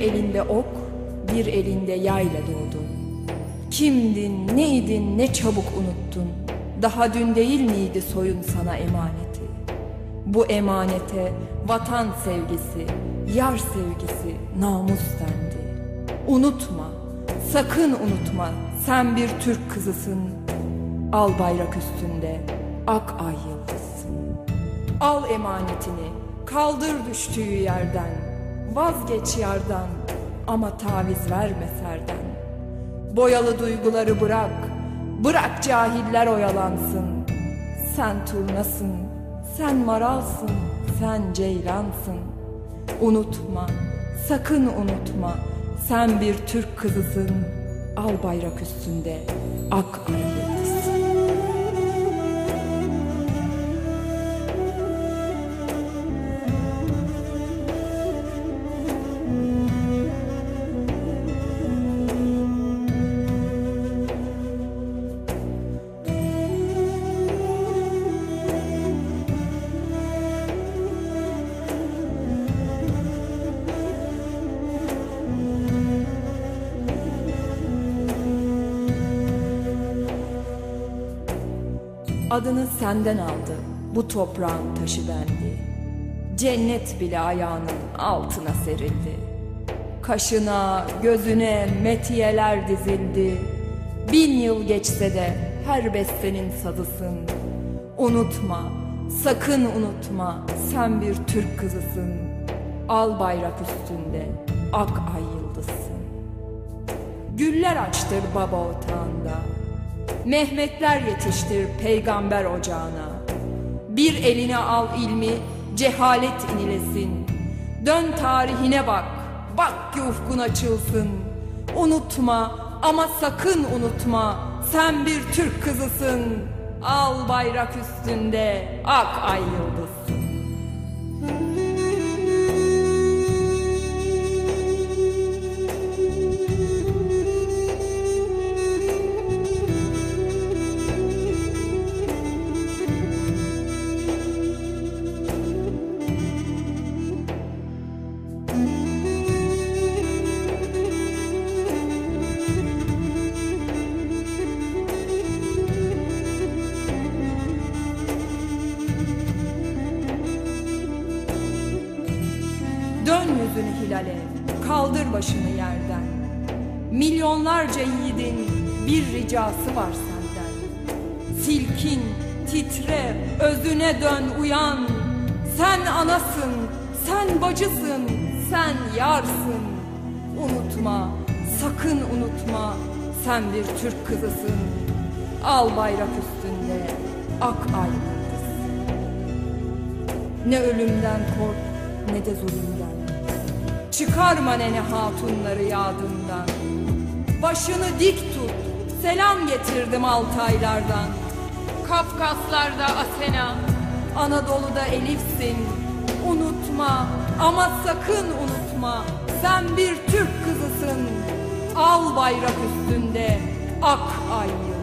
elinde ok, bir elinde yayla doğdun. Kimdin, neydin, ne çabuk unuttun. Daha dün değil miydi soyun sana emaneti? Bu emanete vatan sevgisi, yar sevgisi, namus dendi. Unutma, sakın unutma, sen bir Türk kızısın. Al bayrak üstünde, ak ay yıldızsın. Al emanetini, kaldır düştüğü yerden. Vazgeç yardan ama taviz verme serden. Boyalı duyguları bırak, bırak cahiller oyalansın. Sen turnasın, sen maralsın, sen ceylansın. Unutma, sakın unutma, sen bir Türk kızısın. Al bayrak üstünde, ak ay Adını senden aldı, bu toprağın taşı bendi. Cennet bile ayağının altına serildi. Kaşına, gözüne metiyeler dizildi. Bin yıl geçse de her bestenin sazısın. Unutma, sakın unutma, sen bir Türk kızısın. Al bayrak üstünde, ak ay yıldızsın. Güller açtır baba otağında. Mehmetler yetiştir peygamber ocağına. Bir eline al ilmi, cehalet inilesin. Dön tarihine bak, bak ki ufkun açılsın. Unutma ama sakın unutma, sen bir Türk kızısın. Al bayrak üstünde, ak ay yıldızsın. Dön yüzünü hilale, kaldır başını yerden. Milyonlarca yiğidin bir ricası var senden. Silkin, titre, özüne dön uyan. Sen anasın, sen bacısın, sen yarsın. Unutma, sakın unutma, sen bir Türk kızısın. Al bayrak üstünde, ak ay yıldız. Ne ölümden kork, ne de zulümden. Çıkarma nene hatunları yadından. Başını dik tut, selam getirdim Altaylardan. Kafkaslarda Asena, Anadolu'da Elif'sin. Unutma ama sakın unutma, sen bir Türk kızısın. Al bayrak üstünde, ak ay yıldız.